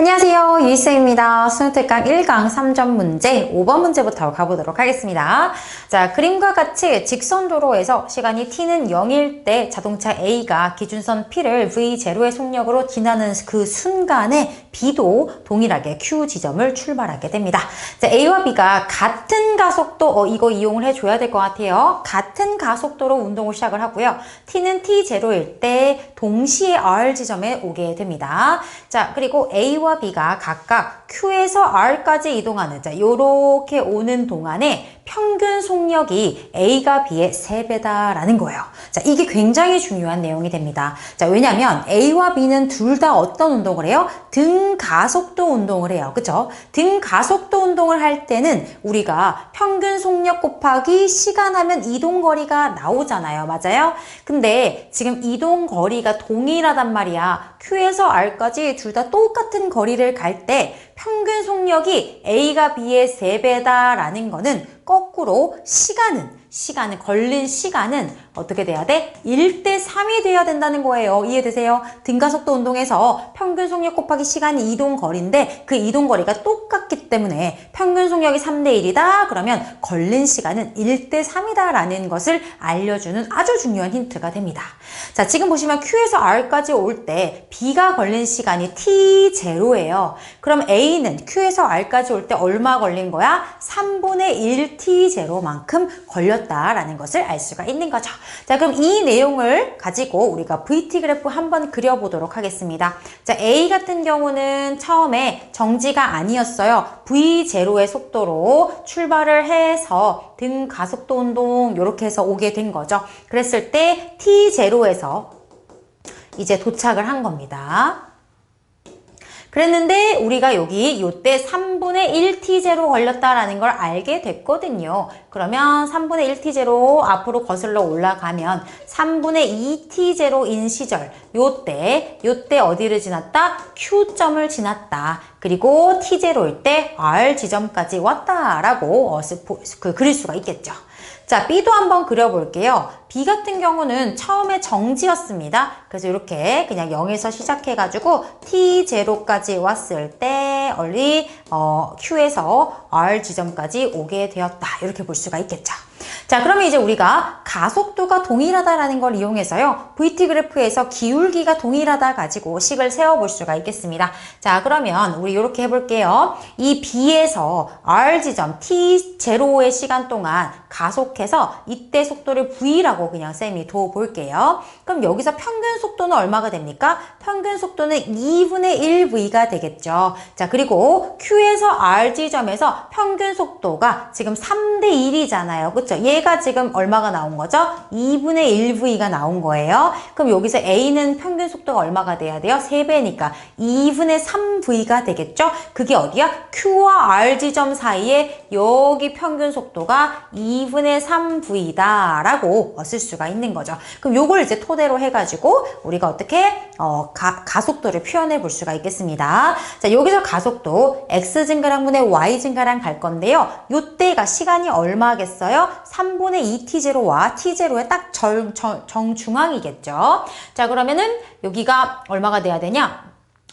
안녕하세요. 유희쌤입니다. 수능특강 1강 3점 문제 5번 문제부터 가보도록 하겠습니다. 자, 그림과 같이 직선 도로에서 시간이 t는 0일 때 자동차 A가 기준선 P를 V0의 속력으로 지나는 그 순간에 B도 동일하게 Q 지점을 출발하게 됩니다. 자, A와 B가 같은 가속도, 어, 이거 이용을 해줘야 될 것 같아요. 같은 가속도로 운동을 시작을 하고요. t는 T0일 때 동시에 R 지점에 오게 됩니다. 자, 그리고 A와 B가 각각 Q에서 R까지 이동하는, 자, 요렇게 오는 동안에 평균 속력이 A가 B의 3배다라는 거예요. 자, 이게 굉장히 중요한 내용이 됩니다. 자, 왜냐면 A와 B는 둘 다 어떤 운동을 해요? 등 가속도 운동을 해요. 그쵸? 등 가속도 운동을 할 때는 우리가 평균 속력 곱하기 시간 하면 이동 거리가 나오잖아요. 맞아요? 근데 지금 이동 거리가 동일하단 말이야. Q에서 R까지 둘 다 똑같은 거리를 갈때 평균 속력이 A가 B의 3배다라는 거는 거꾸로 시간은 시간은 걸린 시간은 어떻게 돼야 돼? 1대 3이 돼야 된다는 거예요. 이해되세요? 등가속도 운동에서 평균 속력 곱하기 시간이 이동 거리인데 그 이동 거리가 똑같기 때문에 평균 속력이 3대 1이다. 그러면 걸린 시간은 1대 3이다 라는 것을 알려주는 아주 중요한 힌트가 됩니다. 자, 지금 보시면 Q에서 R까지 올 때 B가 걸린 시간이 T0예요. 그럼 A는 Q에서 R까지 올 때 얼마 걸린 거야? 3분의 1 T0만큼 걸렸다라는 것을 알 수가 있는 거죠. 자, 그럼 이 내용을 가지고 우리가 VT 그래프 한번 그려보도록 하겠습니다. 자, A 같은 경우는 처음에 정지가 아니었어요. V0의 속도로 출발을 해서 등 가속도 운동 이렇게 해서 오게 된 거죠. 그랬을 때 T0에서 이제 도착을 한 겁니다. 그랬는데 우리가 여기 요때 3분의 1t제로 걸렸다라는 걸 알게 됐거든요. 그러면 3분의 1t제로 앞으로 거슬러 올라가면 3분의 2t제로인 시절 요때 요때 어디를 지났다? Q점을 지났다. 그리고 t제로일 때 R 지점까지 왔다라고 어, 그, 그릴 수가 있겠죠. 자, B도 한번 그려볼게요. B 같은 경우는 처음에 정지였습니다. 그래서 이렇게 그냥 0에서 시작해가지고 T0까지 왔을 때 얼리 어, Q에서 R 지점까지 오게 되었다. 이렇게 볼 수가 있겠죠. 자, 그러면 이제 우리가 가속도가 동일하다라는 걸 이용해서요. VT 그래프에서 기울기가 동일하다 가지고 식을 세워볼 수가 있겠습니다. 자, 그러면 우리 이렇게 해볼게요. 이 B에서 R 지점 T0의 시간 동안 가속해서 이때 속도를 V라고 그냥 쌤이 둬 볼게요. 그럼 여기서 평균 속도는 얼마가 됩니까? 평균 속도는 2분의 1V가 되겠죠. 자, 그리고 Q에서 R 지점에서 평균 속도가 지금 3대 1이잖아요. 그쵸? 얘가 지금 얼마가 나온 거죠? 2분의 1V가 나온 거예요. 그럼 여기서 A는 평균 속도가 얼마가 돼야 돼요? 3배니까 2분의 3V가 되겠죠? 그게 어디야? Q와 R 지점 사이에 여기 평균 속도가 2분의 3V다 라고 쓸 수가 있는 거죠. 그럼 요걸 이제 토대로 해가지고 우리가 어떻게 어, 가, 가속도를 표현해 볼 수가 있겠습니다. 자, 여기서 가속도 X 증가량분의 Y 증가량 갈 건데요. 요때가 시간이 얼마겠어요? 3 분의 2T0와 T0의 딱 정, 정, 정중앙이겠죠. 자, 그러면은 여기가 얼마가 돼야 되냐?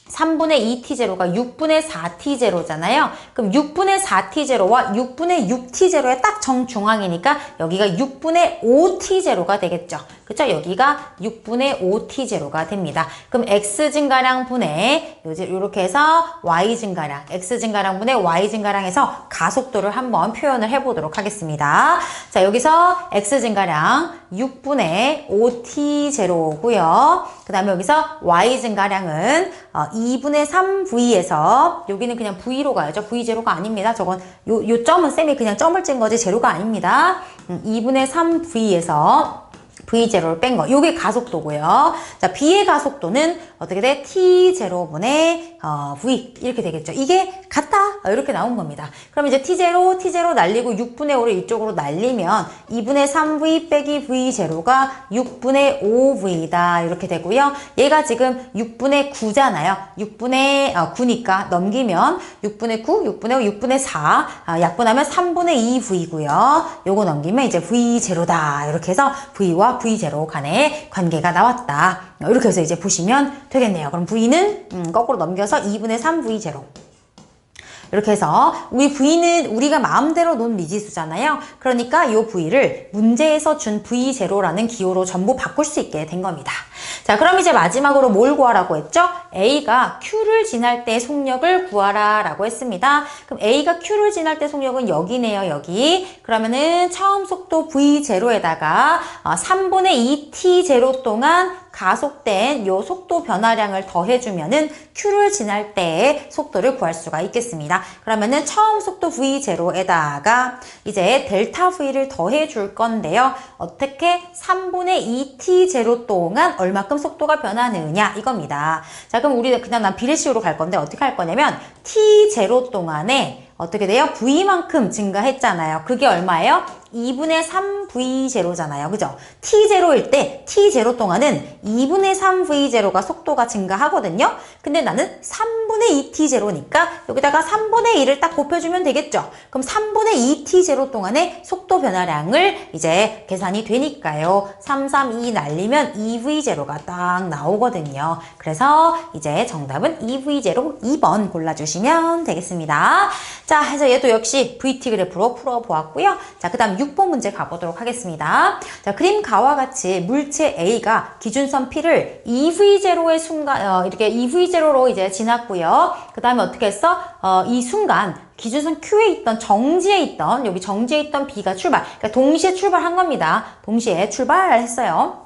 3분의 2t0가 6분의 4t0잖아요. 그럼 6분의 4t0와 6분의 6t0의 딱 정중앙이니까 여기가 6분의 5t0가 되겠죠. 그쵸? 여기가 6분의 5t0가 됩니다. 그럼 x 증가량 분의 이렇게 해서 y 증가량, x 증가량 분의 y 증가량에서 가속도를 한번 표현을 해보도록 하겠습니다. 자, 여기서 x 증가량 6분의 5t0고요. 그 다음에 여기서 y 증가량은 2분의 3v에서 여기는 그냥 v로 가야죠. v0가 아닙니다. 저건 요, 요 점은 쌤이 그냥 점을 찐 거지 제로가 아닙니다. 2분의 3v에서 V0를 뺀 거. 요게 가속도고요. 자, B의 가속도는 어떻게 돼? T0분의 어, V 이렇게 되겠죠. 이게 같다. 어, 이렇게 나온 겁니다. 그럼 이제 T0, T0 날리고 6분의 5를 이쪽으로 날리면 2분의 3V 빼기 V0가 6분의 5V다. 이렇게 되고요. 얘가 지금 6분의 9잖아요. 6분의 어, 9니까 넘기면 6분의 9, 6분의 5, 6분의 4 아, 약분하면 3분의 2V고요. 요거 넘기면 이제 V0다. 이렇게 해서 V와 V0 간의 관계가 나왔다. 어, 이렇게 해서 이제 보시면 되겠네요. 그럼 V는 음, 거꾸로 넘겨서 2분의 3 V 제로. 이렇게 해서 우리 V는 우리가 마음대로 놓은 미지수잖아요. 그러니까 이 V를 문제에서 준 V0라는 기호로 전부 바꿀 수 있게 된 겁니다. 자, 그럼 이제 마지막으로 뭘 구하라고 했죠? A가 Q를 지날 때 속력을 구하라 라고 했습니다. 그럼 A가 Q를 지날 때 속력은 여기네요, 여기. 그러면은 처음 속도 V0에다가 3분의 2T0 동안 가속된 요 속도 변화량을 더해주면은 Q를 지날 때의 속도를 구할 수가 있겠습니다. 그러면은 처음 속도 V0에다가 이제 델타 V를 더해줄 건데요. 어떻게 3분의 2T0 동안 얼마큼 속도가 변하느냐 이겁니다. 자 그럼 우리 그냥 난 비례식으로 갈 건데 어떻게 할 거냐면 T0 동안에 어떻게 돼요? V만큼 증가했잖아요. 그게 얼마예요? 2분의 3V0잖아요. 그죠? T0일 때 T0 동안은 2분의 3V0가 속도가 증가하거든요. 근데 나는 3분의 2T0니까 여기다가 3분의 1을 딱 곱해주면 되겠죠. 그럼 3분의 2T0 동안의 속도 변화량을 이제 계산이 되니까요. 3, 3, 2 날리면 2V0가 딱 나오거든요. 그래서 이제 정답은 2V0 2번 골라주시면 되겠습니다. 자, 해서 얘도 역시 VT 그래프로 풀어보았고요. 자, 그 다음 6번 문제 가보도록 하겠습니다. 자, 그림 가와 같이 물체 A가 기준선 P를 EV0의 순간, 어, 이렇게 EV0로 이제 지났고요. 그 다음에 어떻게 했어? 어, 이 순간 기준선 Q에 있던 정지에 있던 여기 정지에 있던 B가 출발. 그러니까 동시에 출발한 겁니다. 동시에 출발했어요.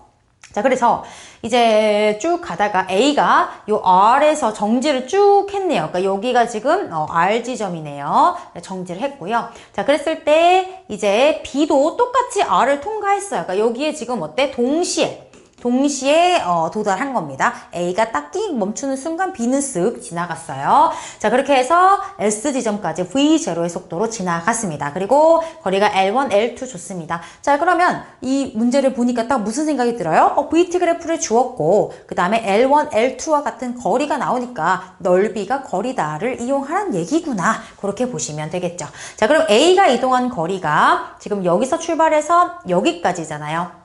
자, 그래서 이제 쭉 가다가 A가 요 R에서 정지를 쭉 했네요. 그러니까 여기가 지금 어, R 지점이네요. 네, 정지를 했고요. 자, 그랬을 때 이제 B도 똑같이 R을 통과했어요. 그러니까 여기에 지금 어때? 동시에 동시에 어, 도달한 겁니다. A가 딱 띵 멈추는 순간 B는 쓱 지나갔어요. 자 그렇게 해서 S 지점까지 V0의 속도로 지나갔습니다. 그리고 거리가 L1, L2 줬습니다. 자 그러면 이 문제를 보니까 딱 무슨 생각이 들어요? 어, VT 그래프를 주었고 그 다음에 L1, L2와 같은 거리가 나오니까 넓이가 거리다를 이용하는 얘기구나. 그렇게 보시면 되겠죠. 자 그럼 A가 이동한 거리가 지금 여기서 출발해서 여기까지잖아요.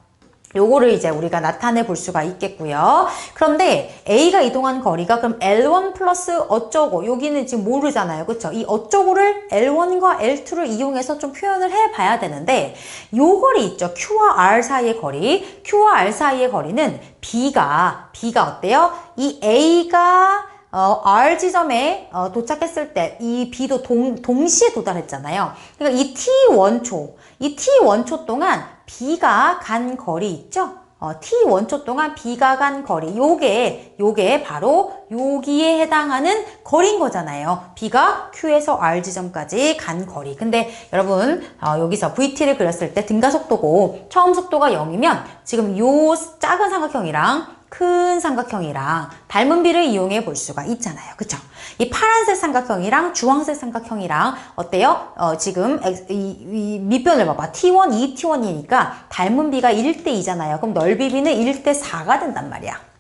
요거를 이제 우리가 나타내 볼 수가 있겠고요. 그런데 A가 이동한 거리가 그럼 L1 플러스 어쩌고 여기는 지금 모르잖아요. 그쵸? 이 어쩌고를 L1과 L2를 이용해서 좀 표현을 해 봐야 되는데 요 거리 있죠. Q와 R 사이의 거리. Q와 R 사이의 거리는 B가 B가 어때요? 이 A가 어, R 지점에 어, 도착했을 때 이 B도 동, 동시에 도달했잖아요. 그러니까 이 T 원초, 이 T 원초 동안 B가 간 거리 있죠? 어, T 원초 동안 B가 간 거리 요게 요게 바로 여기에 해당하는 거리인 거잖아요. B가 Q에서 R 지점까지 간 거리. 근데 여러분 어, 여기서 VT를 그렸을 때 등가 속도고 처음 속도가 0이면 지금 요 작은 삼각형이랑 큰 삼각형이랑 닮은 비를 이용해 볼 수가 있잖아요. 그쵸? 이 파란색 삼각형이랑 주황색 삼각형이랑 어때요? 어, 지금 이, 이 밑변을 봐봐. T1, 2T1이니까 닮은 비가 1대 2잖아요. 그럼 넓이 비는 1대 4가 된단 말이야.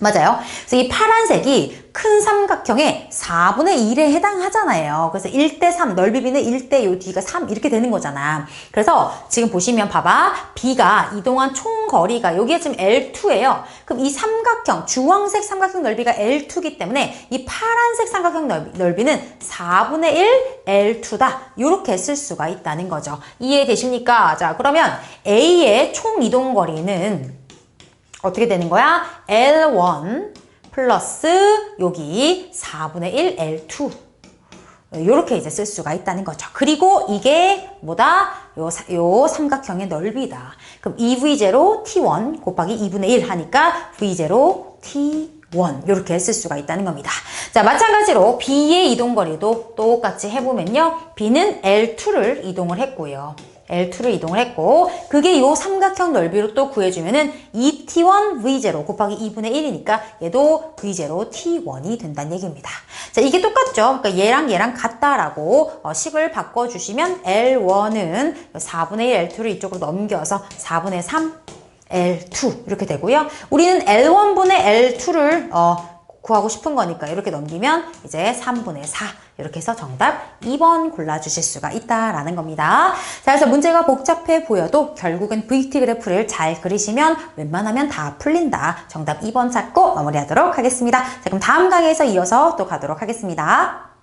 맞아요. 그래서 이 파란색이 큰 삼각형의 4분의 1에 해당하잖아요. 그래서 1대 3, 넓이 B는 1대 요 뒤가 3 이렇게 되는 거잖아. 그래서 지금 보시면 봐봐. B가 이동한 총 거리가 여기에 지금 L2예요. 그럼 이 삼각형, 주황색 삼각형 넓이가 L2기 때문에 이 파란색 삼각형 넓이, 는 4분의 1 L2다. 이렇게 쓸 수가 있다는 거죠. 이해되십니까? 자, 그러면 A의 총 이동 거리는 어떻게 되는 거야? L1 플러스 여기 4분의 1 L2 이렇게 이제 쓸 수가 있다는 거죠. 그리고 이게 뭐다? 요, 요 삼각형의 넓이다. 그럼 2V0 T1 곱하기 2분의 1 하니까 V0 T1 이렇게 쓸 수가 있다는 겁니다. 자 마찬가지로 B의 이동거리도 똑같이 해보면요. B는 L2를 이동을 했고요. L2를 이동을 했고 그게 요 삼각형 넓이로 또 구해주면은 2T1 V0 곱하기 2분의 1이니까 얘도 V0 T1이 된다는 얘기입니다. 자 이게 똑같죠. 그러니까 얘랑 얘랑 같다라고 어, 식을 바꿔주시면 L1은 4분의 1 L2를 이쪽으로 넘겨서 4분의 3 L2 이렇게 되고요. 우리는 L1분의 L2를 어, 구하고 싶은 거니까 이렇게 넘기면 이제 3분의 4 이렇게 해서 정답 2번 골라주실 수가 있다라는 겁니다. 자, 그래서 문제가 복잡해 보여도 결국은 VT 그래프를 잘 그리시면 웬만하면 다 풀린다. 정답 2번 찾고 마무리하도록 하겠습니다. 자, 그럼 다음 강의에서 이어서 또 가도록 하겠습니다.